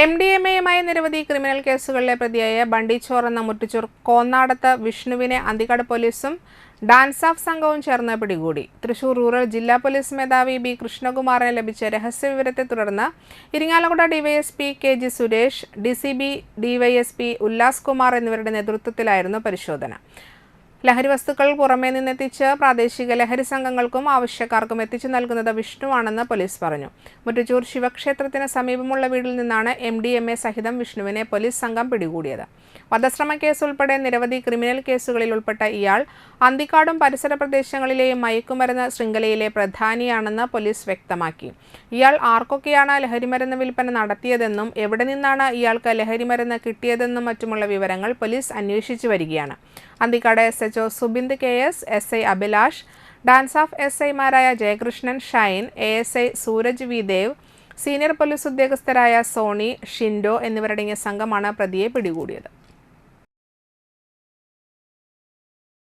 M D M എയുമായി നിരവധി criminal കേസുകളിലെ പ്രതിയായ ബണ്ടിച്ചോർ എന്ന മുട്ടിച്ചൂർ കോന്നാടത്ത് വിഷ്ണുവിനെ അന്തിക്കാട് പോലീസും ഡാൻസ് ഓഫ് സംഘവും ചേർന്ന് പിടികൂടി. തൃശൂർ റൂറൽ ജില്ലാ പോലീസ് മേധാവി ബി കൃഷ്ണകുമാറിന് ലഭിച്ച രഹസ്യവിവരത്തെ തുടർന്ന് Irinjalakuda DYSP K G Suresh D C B DYSP Ullas Kumar എന്നിവരുടെ നേതൃത്വത്തിലായിരുന്നു പരിശോധന. ലഹരി വസ്തുക്കൾ പുറമേ നിന്നെത്തിച്ച് പ്രാദേശിക ലഹരി സംഘങ്ങൾക്കും ആവശ്യക്കാർക്കും എത്തിച്ചു നൽകുന്നത് വിഷ്ണുവാണെന്ന് പോലീസ് പറഞ്ഞു. മുറ്റച്ചൂർ ശിവക്ഷേത്രത്തിന് സമീപമുള്ള വീട്ടിൽ നിന്നാണ് എം ഡി എം എ സഹിതം വിഷ്ണുവിനെ പോലീസ് സംഘം പിടികൂടിയത്. വധശ്രമ കേസ് ഉൾപ്പെടെ നിരവധി ക്രിമിനൽ കേസുകളിൽ ഉൾപ്പെട്ട ഇയാൾ അന്തിക്കാടും പരിസര പ്രദേശങ്ങളിലെയും മയക്കുമരുന്ന് ശൃംഖലയിലെ പ്രധാനിയാണെന്ന് പോലീസ് വ്യക്തമാക്കി. ഇയാൾ ആർക്കൊക്കെയാണ് ലഹരിമരുന്ന് വിൽപ്പന നടത്തിയതെന്നും എവിടെ നിന്നാണ് ഇയാൾക്ക് ലഹരിമരുന്ന് കിട്ടിയതെന്നും മറ്റുമുള്ള വിവരങ്ങൾ പോലീസ് അന്വേഷിച്ചു വരികയാണ്. Anthikad S H O Subind K S S I Abhilash dance of S ഐമാരായ Jayakrishnan Shine A S I Sooraj V Dev senior police ഉദ്യോഗസ്ഥരായ Sony Shindo എന്നിവരടങ്ങിയ സംഘമാണ് പ്രതിയെ പിടികൂടിയത്.